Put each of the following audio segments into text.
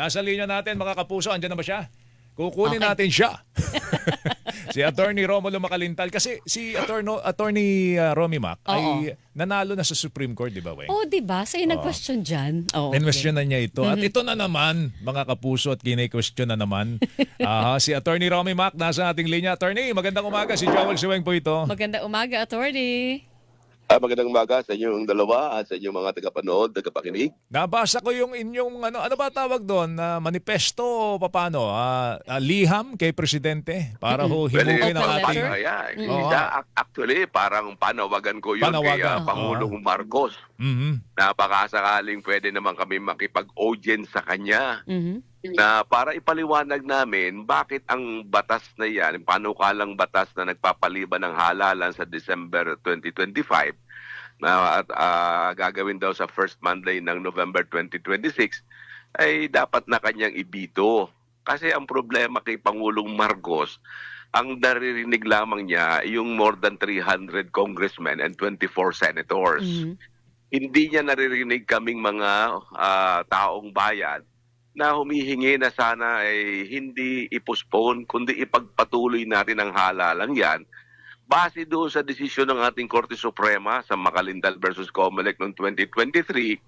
Nasa linya natin mga kapuso, andyan na ba siya? Kukunin Okay. natin siya. si Attorney Romulo Makalintal. Kasi si Attorney, Attorney uh, Romy Mac ay nanalo na sa Supreme Court, di ba, Weng? Oh, 'di ba? Sa'yo nag-question diyan. Oh. okay. Question na niya ito. At ito na naman, mga kapuso at kine-question na naman. Ah, si Attorney Romy Mac nasa ating linya. Attorney, magandang umaga. Si Joel Siweng po ito. Maganda umaga, attorney. Ah, magandang umaga sa inyong dalawa at sa inyong mga tagapanood, tagapakinig. Nabasa ko yung inyong ano ano ba tawag doon na manifesto o paano Ah, ah, liham kay presidente para ho himukin ang ating Oo. Isa, ac- actually, parang panawagan ko yun kay Panawagan. ah, Pangulong Marcos. Mhm. Napakasakaling pwede naman kami makipag-audience sa kanya Mhm. Na para ipaliwanag namin bakit ang batas na yan, yung panukalang batas na nagpapaliban ng halalan sa December 2025 na ah, gagawin daw sa first Monday ng November 2026 ay dapat na kanyang ibito. Kasi ang problema kay Pangulong Marcos, ang naririnig lamang niya yung more than 300 congressmen and 24 senators Mhm. hindi niya naririnig kaming mga ah, taong bayan na humihingi na sana ay hindi ipostpone kundi ipagpatuloy natin ang halalang yan base doon sa desisyon ng ating Korte Suprema sa Makalindal versus Comelec noong 2023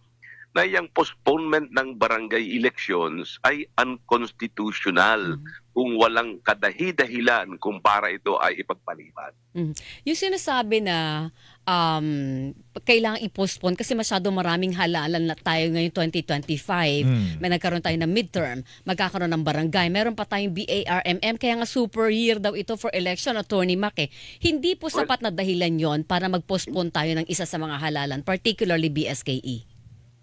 na yung postponement ng barangay elections ay unconstitutional kung walang kadahi-dahilan kung para ito ay ipagpaliban. Mhm. Yung sinasabi na um, kailangang i-postpone kasi masyado maraming halalan na tayo ngayon 2025. Mm. May nagkaroon tayo ng midterm, magkakaroon ng barangay, meron pa tayong BARMM, kaya nga super year daw ito for election, Attorney Mac eh. Hindi po Well- sapat na dahilan yon para mag-postpone tayo ng isa sa mga halalan, particularly BSKE.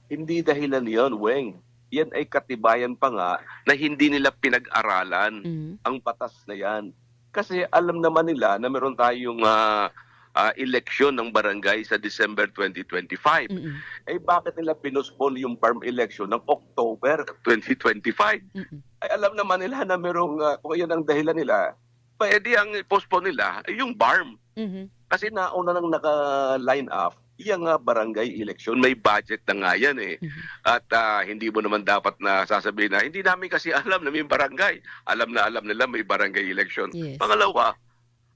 Hindi dahilan yon, Weng. Yan ay katibayan pa nga na hindi nila pinag-aralan Mhm. ang batas na yan. Kasi alam naman nila na meron tayong ah, ah, eleksyon ng barangay sa December 2025. Mhm. Eh bakit nila pinospone yung farm election ng October 2025? Mhm. Ay alam naman nila na merong, ah, kung yan ang dahilan nila, pwede ang postpone nila ay yung BARM. Mhm. Kasi nauna nang naka-line up, yung nga barangay election, may budget na nga yan eh. Mhm. At ah, hindi mo naman dapat na sasabihin na, hindi namin kasi alam na may barangay. Alam na alam nila may barangay election. Yes. Pangalawa,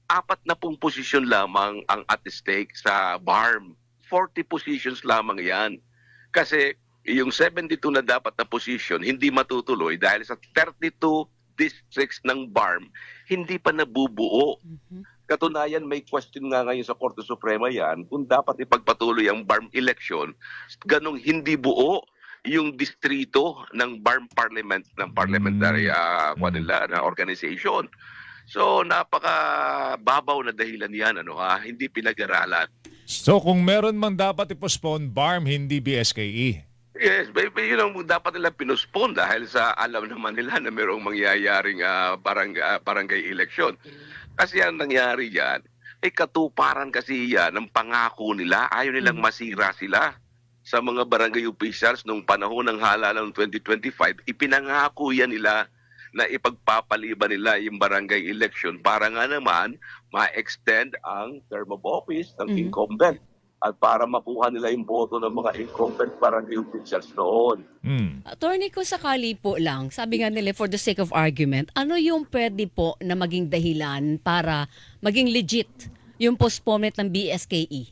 apat na pong posisyon lamang ang at stake sa BARM. 40 positions lamang yan. Kasi yung 72 na dapat na position, hindi matutuloy dahil sa 32 districts ng BARM, hindi pa nabubuo. Mhm. Katunayan, may question nga ngayon sa Korte Suprema yan kung dapat ipagpatuloy ang BARM election ganong hindi buo yung distrito ng BARM Parliament ng parliamentary Mm. kwan Mm. nila, na organization. So napaka babaw na dahilan yan ano ha, hindi pinag-aralan. So kung meron man dapat i-postpone, BARM, hindi BSKE. Yes, baby, yun ang dapat nila pinuspon dahil sa alam naman nila na mayroong mangyayaring ah, barang, ah, barangay election. Kasi ang nangyari yan, ay katuparan kasi yan ng pangako nila. Ayaw nilang masira sila sa mga barangay officials nung panahon ng halalan ng 2025. Ipinangako yan nila na ipagpapaliban nila yung barangay election para nga naman ma-extend ang term of office ng Mhm. incumbent at para makuha nila yung boto ng mga incumbent barangay officials noon. Hmm. Attorney, kung sakali po lang, sabi nga nila for the sake of argument, ano yung pwede po na maging dahilan para maging legit yung postponement ng BSKE?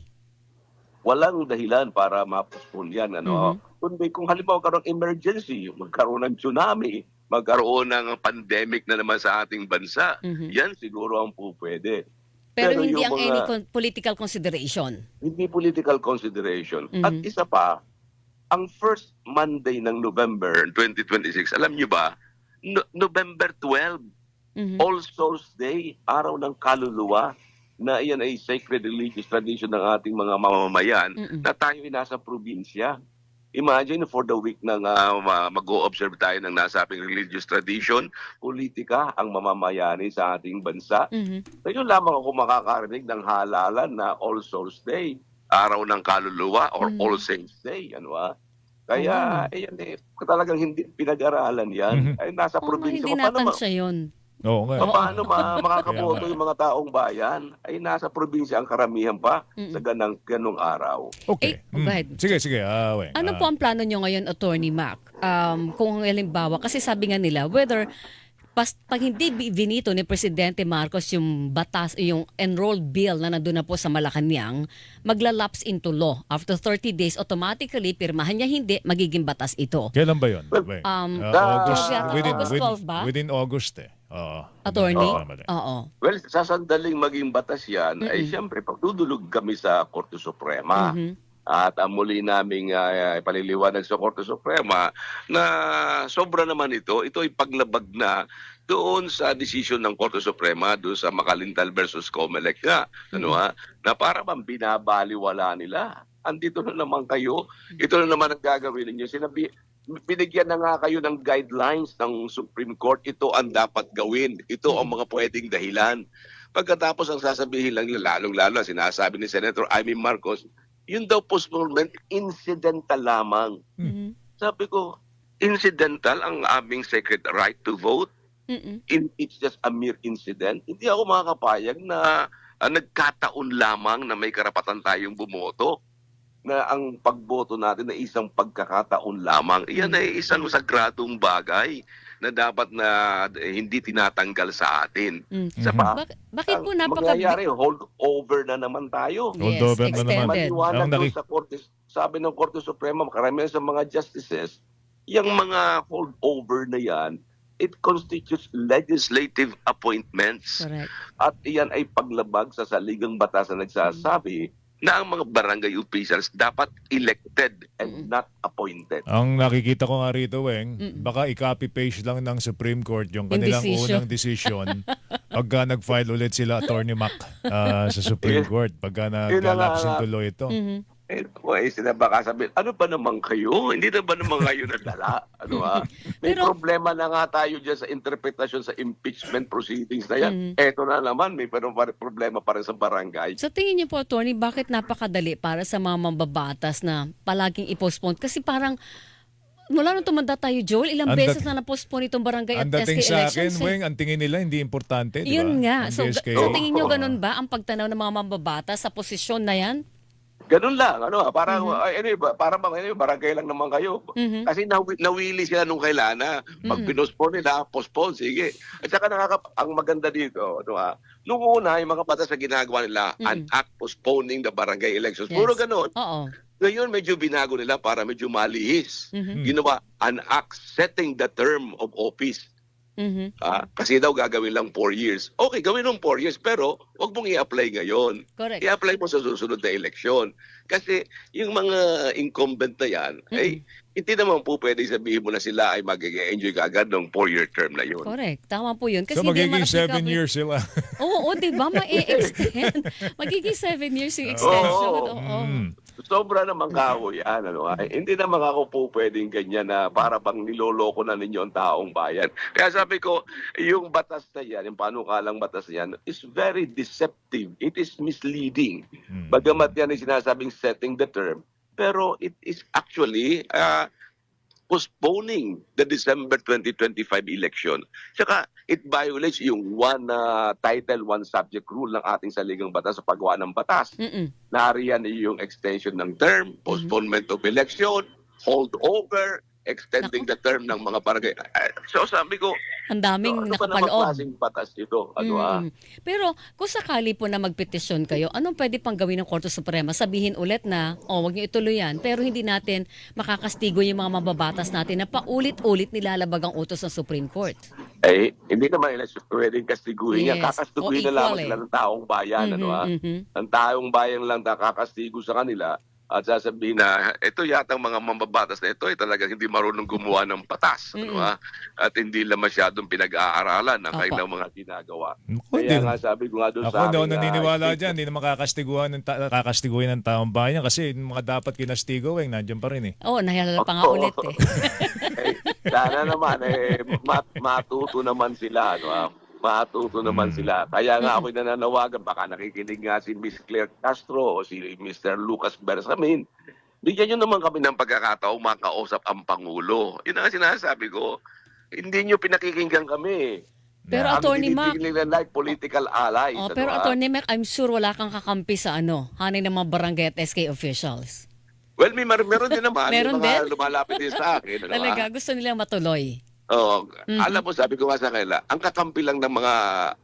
Walang dahilan para ma-postpone yan. Ano? Kundi kung halimbawa magkaroon ng emergency, magkaroon ng tsunami, magkaroon ng pandemic na naman sa ating bansa, Mhm. yan siguro ang po pwede. Pero, Pero hindi ang mga- any con- political consideration. Hindi political consideration. Mhm. At isa pa, ang first Monday ng November 2026, alam niyo ba, No- November 12, Mhm. All Souls Day, araw ng kaluluwa, na iyan ay sacred religious tradition ng ating mga mamamayan Mm-mm. na tayo ay nasa probinsya. Imagine for the week ng uh, mag-o-observe tayo ng nasabing religious tradition, politika ang mamamayani sa ating bansa. Mhm. Ngayon lamang ako makakarinig ng halalan na All Souls Day, araw ng kaluluwa or Mm. All Saints Day. Ano ah? Kaya, ayan eh, talagang hindi pinag-aralan yan. Mhm. Ay, nasa nga, probinsya hindi ko. Paano ma- natansya yun. Oo nga. Paano ma- makakaboto Kaya nga. yung mga taong bayan? Ay nasa probinsya ang karamihan pa Mm-mm. sa ganang, ganong araw. Okay. Eh, go ahead. Sige, sige. Ah, Weng. Ano Ah. po ang plano nyo ngayon, Attorney Mac? Um, kung halimbawa, kasi sabi nga nila, whether pas, pag hindi bi- binito ni Presidente Marcos yung batas, yung enrolled bill na nandun na po sa Malacanang, maglalapse into law. After 30 days, automatically, pirmahan niya hindi, magiging batas ito. Kailan ba yun? Um, Ah, August, yata within, August within, 12 ba? within August eh. Oo. Attorney? Oo. Well, sa sandaling maging batas yan, ay Mm-mm. siyempre pagdudulog kami sa Korte Suprema. Mhm. At ang muli naming uh, paliliwanag sa Korte Suprema na sobra naman ito, ito ay paglabag na doon sa desisyon ng Korte Suprema doon sa Makalintal versus Comelec nga, ano ha, na para bang binabaliwala nila. Andito na naman kayo, ito na naman ang gagawin ninyo. Sinabi, binigyan na nga kayo ng guidelines ng Supreme Court, ito ang dapat gawin, ito ang mga pwedeng dahilan. Pagkatapos ang sasabihin lang lalong-lalo sinasabi ni Senator Amy Marcos, yun daw postponement, incidental lamang. Mhm. Sabi ko, incidental ang aming secret right to vote. Mhm. In, it's just a mere incident. Hindi ako makakapayag na ah, nagkataon lamang na may karapatan tayong bumoto na ang pagboto natin ay isang pagkakataon lamang. Iyan ay isang sagradong bagay na dapat na eh, hindi tinatanggal sa atin. Mm. Sa Mhm. pa, Bak- bakit po ang napaka... mangyayari, hold over na naman tayo. Hold Yes, over na naman. Ang doon naki- sa Korte, sabi ng Korte Suprema, karamihan sa mga justices, yung mga holdover na yan, it constitutes legislative appointments. Correct. At iyan ay paglabag sa saligang batas na nagsasabi na ang mga barangay officials dapat elected and not appointed. Ang nakikita ko nga rito, Weng, Mm. baka i-copy-paste lang ng Supreme Court yung Yung kanilang decision. unang decision pagka nag-file ulit sila Attorney Mac ah, sa Supreme Court pagka nag-lapse law ito. Eh, well, sila baka sabihin, ano ba naman kayo? Hindi na ba naman kayo nadala? Ano ha? May Pero- problema na nga tayo dyan sa interpretasyon sa impeachment proceedings na yan. Mhm. Eto na naman, may pero problema pa rin sa barangay. Sa tingin niyo po, Tony, bakit napakadali para sa mga mambabatas na palaging i-postpone? Kasi parang, mula nung tumanda tayo, Joel, ilang Ang beses na na-postpone itong barangay at Ang dating SK sa akin, elections. eh. Weng, ang tingin nila hindi importante, di ba? Yun nga. Ang So, SK. sa tingin niyo Oo. ganun ba ang pagtanaw ng mga mambabatas sa posisyon na yan? Ganun lang, ano, parang, ay, ano, para bang, ano, barangay lang naman kayo. Mhm. Kasi nawi, nawili sila nung kailan na. Pag Mhm. pinospone nila, postpone, sige. At saka nakaka, ang maganda dito, ano ha, nung una, yung mga batas na ginagawa nila, Mhm. an act postponing the barangay elections. Yes. Puro ganun. Oo. Ngayon, medyo binago nila para medyo malihis. Mhm. Ginawa, an act setting the term of office. Mhm. Ah, kasi daw gagawin lang 4 years. Okay, gawin ng 4 years, pero wag mong i-apply ngayon. Correct. I-apply mo sa susunod na eleksyon. Kasi yung mga incumbent na yan, ay hindi naman po pwede sabihin mo na sila ay mag-enjoy kagad ng 4-year term na yun. Correct. Tama po yun. Kasi So hindi magiging naman 7 applicable- years sila. Oo, di ba? Ma-extend. Magiging seven years yung extension. Oo. Mm. Sobra naman kako yan. Ano, ay, hindi naman ako po pwedeng ganyan na para bang niloloko na ninyo ang taong bayan. Kaya sabi ko, yung batas na yan, yung panukalang batas na yan, is very deceptive. It is misleading. Mm. Bagamat yan ay sinasabing setting the term, pero it is actually uh, postponing the December 2025 election. Tsaka it violates yung one uh, title, one subject rule ng ating saligang batas sa paggawa ng batas. Mm-mm. Nariyan yung extension ng term, postponement of election, hold over, extending the term ng mga barangay. Ah, So sabi ko, Ang daming ano ba naman nakapaloob. klaseng batas ito? Ano ah? Mm. Pero kung sakali po na magpetisyon kayo, anong pwede pang gawin ng Korte Suprema? Sabihin ulit na, oh, wag niyo ituloy yan. Pero hindi natin makakastigo yung mga mababatas natin na paulit-ulit nilalabag ang utos ng Supreme Court. Eh, hindi naman nila pwedeng kastiguhin yan. Yes. Kakastiguhin O na lamang eh. sila ng taong bayan. Ano Mhm, ah? mhm. Ang taong bayan lang nakakastigo sa kanila at sasabihin na ito yata ang mga mambabatas na ito ay talagang hindi marunong gumawa ng batas. Ano, Mm-mm. ah? At hindi lang masyadong pinag-aaralan ang kanilang mga ginagawa. Ako, Kaya din. nga sabi ko nga doon Ako sa daw aking, ah, naniniwala statement, dyan, hindi na makakastiguan ng, ta- kakastiguin ng taong bayan kasi yung mga dapat kinastigo, Weng, nandiyan pa rin eh. Oh, nahalala pa nga Oo. ulit eh. eh, sana naman, eh, mat- matuto naman sila. Ano, ah? Matuto naman Mm. sila. Kaya nga ako nananawagan, baka nakikinig nga si Miss Claire Castro o si Mr. Lucas Bersamin. Bigyan nyo naman kami ng pagkakataong makausap ang Pangulo. Yun ang sinasabi ko. Hindi nyo pinakikinggan kami. Pero Ang Attorney Mac, nila like political allies. oh, ano, pero ah. Attorney Mac, I'm sure wala kang kakampi sa ano, hanin ng mga barangay at SK officials. Well, may mar- meron din naman. Meron mga din? lumalapit din sa akin. Ano, Talaga, gusto nila matuloy. Oo. Mhm. Alam mo, sabi ko nga sa kanila, ang kakampi lang ng mga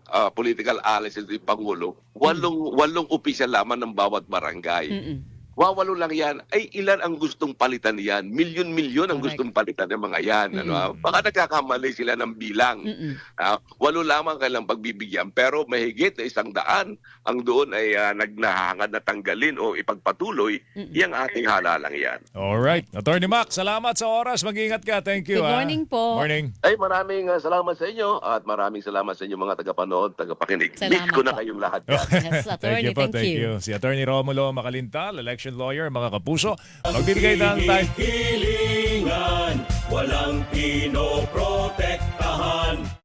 ah, political allies yung Pangulo, walong, walong opisyal lamang ng bawat barangay. Mm-mm. Wawalo lang yan. Ay, ilan ang gustong palitan yan? Milyon-milyon ang Correct. gustong palitan ng mga yan. Ano, ah. Baka nagkakamali sila ng bilang. Ah, walo lamang kailang pagbibigyan. Pero mahigit na isang daan ang doon ay uh, nagnahangad na tanggalin o ipagpatuloy. Mm-mm. Yang ating halalang yan. Alright. Attorney Mac, salamat sa oras. Mag-ingat ka. Thank you. Good ah. morning po. Morning. Ay, maraming uh, salamat sa inyo at maraming salamat sa inyo mga tagapanood, tagapakinig. Salamat Miss ko na po. kayong lahat. Yes, thank Attorney, you po, thank thank you. you. Si Attorney Romulo Makalintal, election lawyer, mga kapuso. Magbibigay ng time. Hilingan, walang pinoprotektahan.